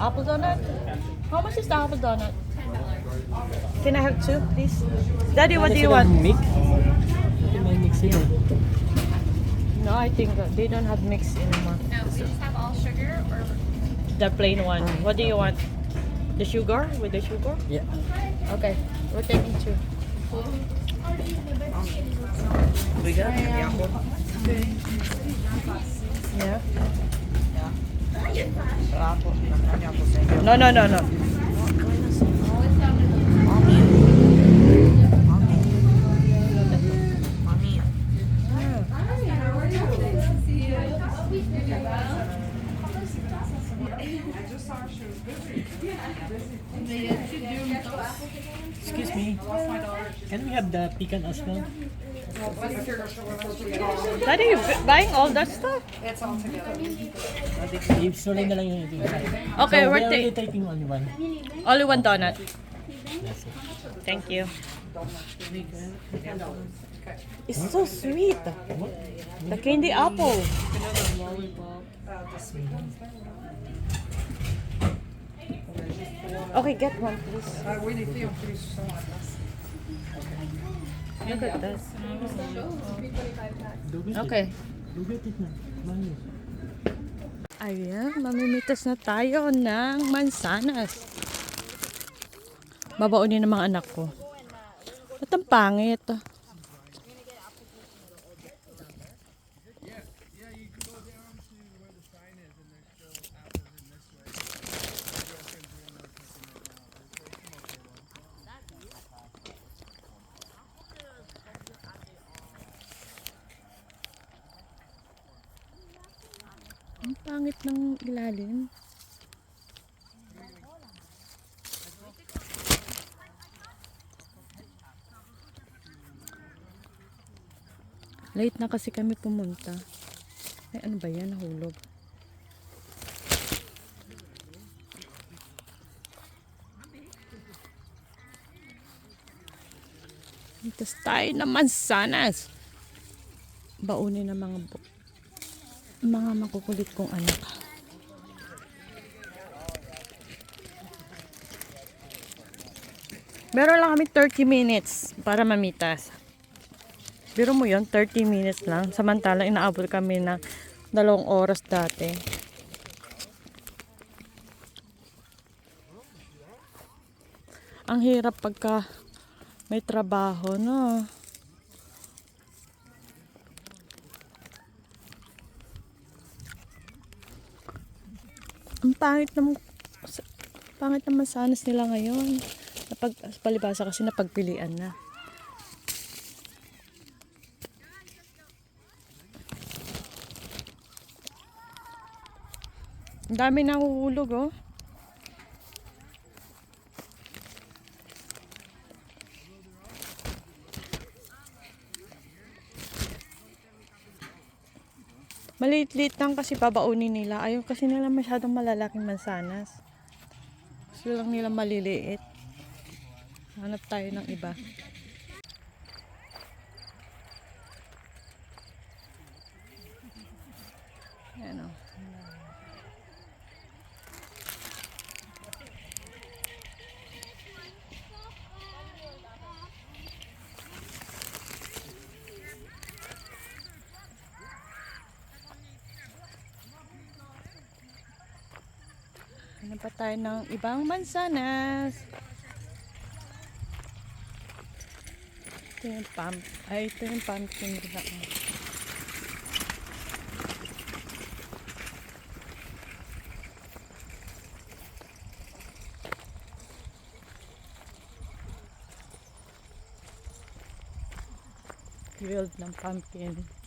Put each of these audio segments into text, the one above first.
apple donut. How much is the apple donut? Can I have two, please? Daddy, what do you want? Mix? May mix sila. No, I think uh, they don't have mix anymore. No, we just have all sugar or The plain one. What do you want? The sugar with the sugar? Yeah. Okay, we're taking two. Yeah. No, no, no, no. I just saw her. She was busy. Excuse me. Can we have the pecan as well? Daddy, you buying all that stuff? It's all together. Usually na lang yung ito. Okay, so we're we're taking only one. Only one donut. Thank you. It's so sweet. The candy apple. Okay, get one, please. Look at this. Okay. Ayan, mamimitas na tayo ng mansanas. Babaunin ng mga anak ko. At ang pangit. Ang pangit ng ilalim. Late na kasi kami pumunta. Ay, ano ba yan? Nahulog. Mitas tayo naman sanas. Baunin ng mga bu- mga makukulit kong anak. Meron lang kami 30 minutes para mamitas. Biro mo yon 30 minutes lang. Samantala, inaabot kami na dalawang oras dati. Ang hirap pagka may trabaho, no? Ang pangit ng pangit naman sanas nila ngayon. Napag, palibasa kasi napagpilian na. Ang dami nahuhulog oh. Maliit-liit lang kasi babaunin nila. Ayaw kasi nila masyadong malalaking mansanas. Gusto lang nila maliliit. Hanap tayo ng iba. Ayan o. Hanap pa tayo ng ibang mansanas. Ito yung pump. Ay, ito yung pumpkin ako. Grilled ng pumpkin.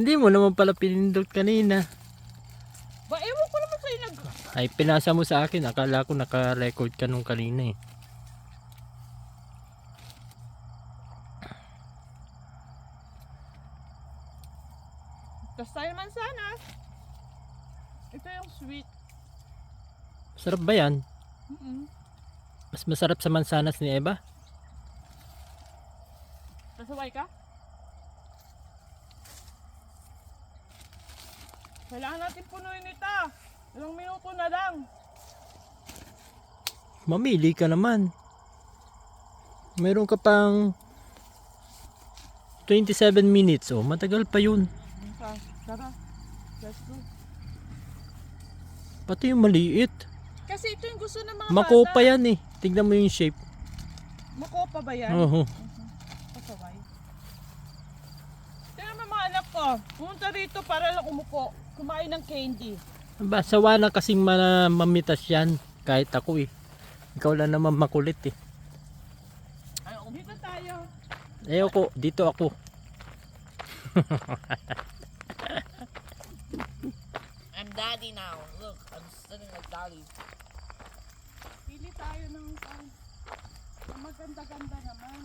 Hindi mo naman pala pinindot kanina. Ba, ewan ko naman sa'yo nag... Ay, pinasa mo sa akin. Akala ko naka-record ka nung kanina eh. Tapos tayo mansanas. Ito yung sweet. Sarap ba yan? Mm-mm. Mas masarap sa mansanas ni Eva? Kasaway ka? Kailangan natin punuin ito. Ilang minuto na lang. Mamili ka naman. Meron ka pang 27 minutes. Oh, matagal pa yun. Tara. Let's go. Pati yung maliit. Kasi ito yung gusto ng mga Makopa bata. yan eh. Tignan mo yung shape. Makopa ba yan? Oo. Pasaway. Tingnan mo mga anak ko. Pumunta rito para lang umupo. Kumain ng candy. Ba, sawa na kasing ma- mamitas yan. Kahit ako eh. Ikaw lang naman makulit eh. Dito tayo. Ayoko, dito ako. I'm daddy now. Look, I'm sitting like daddy. Pili tayo ng um, ng maganda-ganda naman.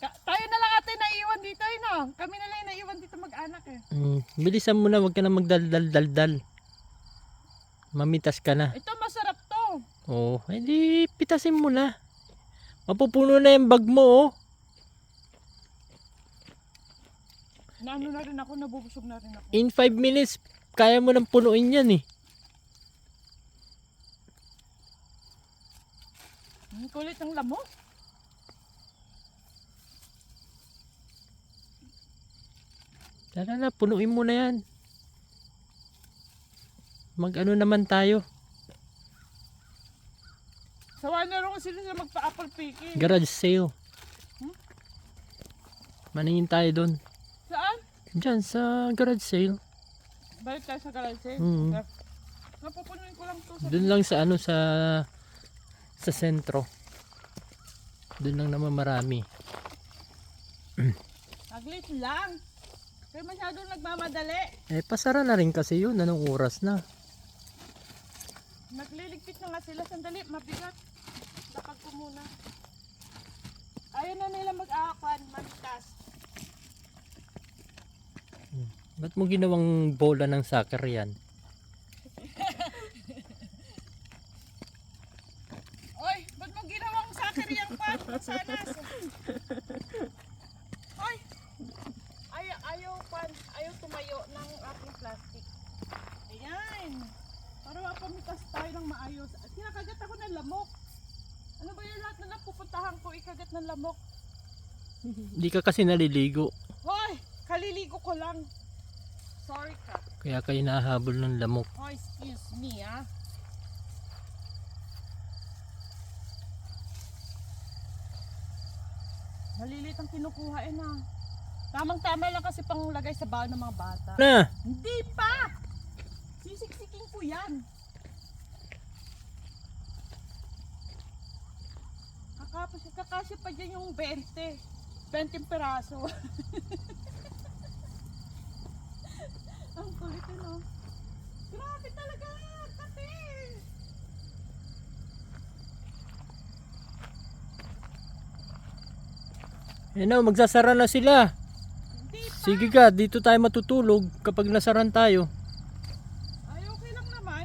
Ka- tayo na lang ate naiwan eh no? Kami na lang naiwan dito mag-anak eh. Mm, bilisan mo na, wag ka na magdaldal-daldal. Mamitas ka na. Ito masarap to. Oo, oh, edi pitasin mo na. Mapupuno na yung bag mo oh. Naano na rin ako, nabubusog na rin ako. In 5 minutes, kaya mo nang punuin yan eh. Ang kulit ng lamok. Tara na, punuin mo na yan. Mag ano naman tayo. Sawa na rin sila sa magpa-apple picking. Garage sale. Maningin tayo doon. Saan? Diyan sa garage sale. Balik tayo sa garage. Mm. Okay. Napupunuin ko lang to sa Doon lang sa ano sa sa sentro. Doon lang naman marami. Saglit lang. Kaya masyadong nagmamadali. Eh pasara na rin kasi yun. Anong oras na? Nagliligpit na nga sila. Sandali, mabigat. Lapag ko muna. Ayaw na nila mag-aakuan, manitas. Ba't mo ginawang bola ng soccer yan? Oy, ba't mo ginawang soccer yung pan? Sanas. Oy, ayaw, ayaw pan, tumayo ng ating plastic. Ayan. Para mapamitas tayo ng maayos. At kinakagat ako ng lamok. Ano ba yung lahat na napupuntahan ko, ikagat ng lamok? Hindi ka kasi naliligo. Hoy, kaliligo ko lang. Sorry ka. Kaya kayo nahahabol ng lamok. Oh, excuse me, ah. Malilit ang kinukuha eh na. Tamang-tama lang kasi panglagay sa baon ng mga bata. Na! Hindi pa! Sisiksikin ko yan. Kakapos, kakasya pa dyan yung 20. 20 peraso. ang kulit eh, no? Grabe talaga! Kati! Eh na, magsasara na sila. Sige ka, dito tayo matutulog kapag nasaran tayo. Ay, okay lang naman.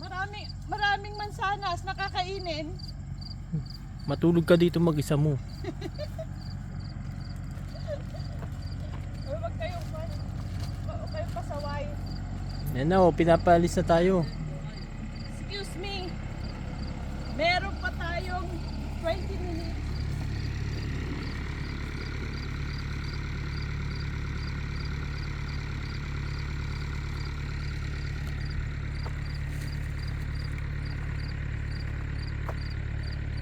Marami, maraming mansanas nakakainin. Matulog ka dito mag-isa mo. Ay, wag kayong, wag kayong pasaway. Yan na, oh, pinapalis na tayo. Excuse me. Meron pa tayong 20 minutes. Natumba na yung apple mo. Mahina ang kalaban. Hindi niyo ako tinutulungan. Yung mga, mga, mga anak ko, no, ayaw tulungan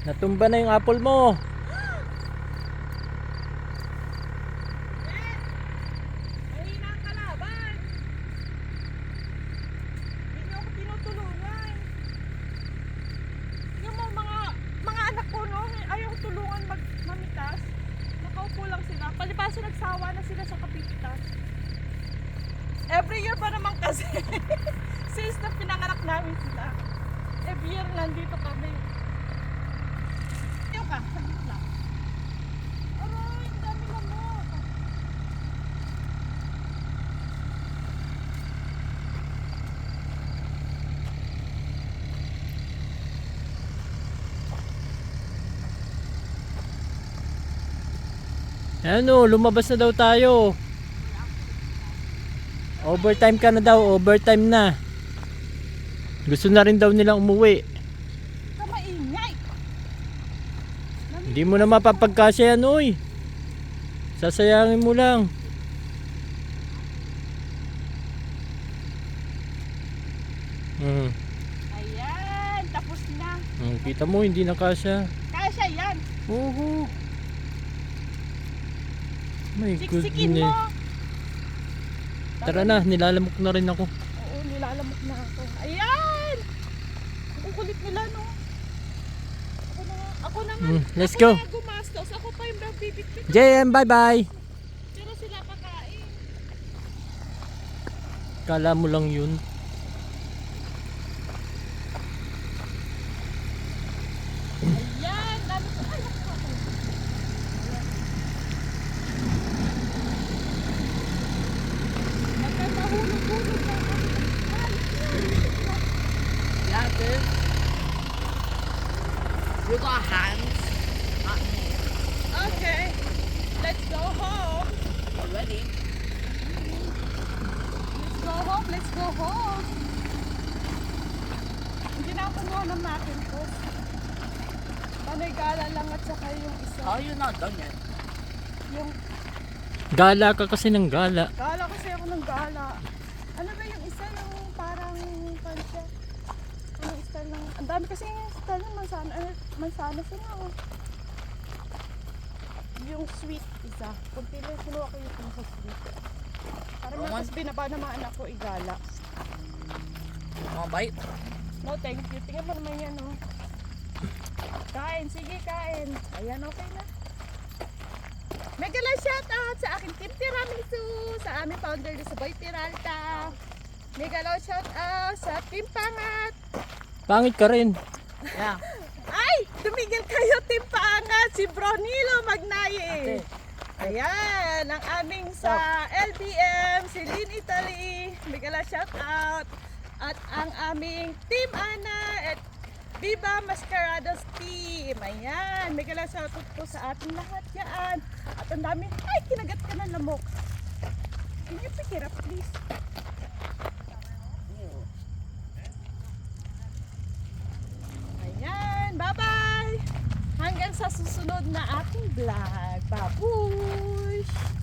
mag, mamitas. Nakaupo lang sila. Palibasa nagsawa na sila sa kapipitas. Every year pa naman kasi. Since na pinanganak namin sila. Every year nandito kami ka. Saglit lang. Aray, ang dami lamok. Ano, lumabas na daw tayo. Overtime ka na daw, overtime na. Gusto na rin daw nilang umuwi. Hindi mo na mapapagkasya yan, oy. Sasayangin mo lang. Hmm. Ayan, tapos na. Hmm, Kita mo, hindi na kasya. Kasya yan. Oo. My Siksikin mo. Tara na, nilalamok na rin ako. Oo, nilalamok na ako. Ayan! Ang kulit nila, no? Ako na nga, ako na nga. Hmm, let's ako go. na nga gumastos. Ako pa yung nagbibitbit. JM, bye-bye. Pero sila pakain. Kala mo lang yun. Ayan! Dami ko. Ay, naku, ako. Nagkakahulog-hulog na ako. Ay, Yeah, this. You got hands. Not me. Okay. Let's go home. Already. Let's go home. Let's go home. Hindi na ako kumuha ng Macintosh. Panay gala lang at saka yung isa. How are you not done yet? Yung Gala ka kasi ng gala. gala kasi ako ng gala. Ano ba yung isa yung parang pansya? Ano style ng... Ang dami kasi yung style ng mansana. Ano, mansana sila oh. Yung sweet isa. Kunti lang kinuha ko yung sa sweet. Parang Roman? mas binaba ng mga anak ko igala. A bite? No, thank you. Tingnan mo naman yan, oh. Kain, sige, kain. Ayan, okay na. Mega lang shout out sa aking team Tiramisu, sa aming founder sa Boy Tiralta. Mega lang shout out sa team Pangat. Pangit ka rin. Yeah. Ay, tumigil kayo team Pangat, si Bronilo Magnaye. Ayan, ang aming sa LBM, si Lynn Italy. Mega lang shout out. At ang aming Team Ana at Viva Mascarados Team. Ayan, mega lang shout out po sa ating lahat yan. At ang dami, ay, kinagat ka ng lamok. Can you pick it up, please? Ayan, bye-bye! Hanggang sa susunod na aking vlog. Babush!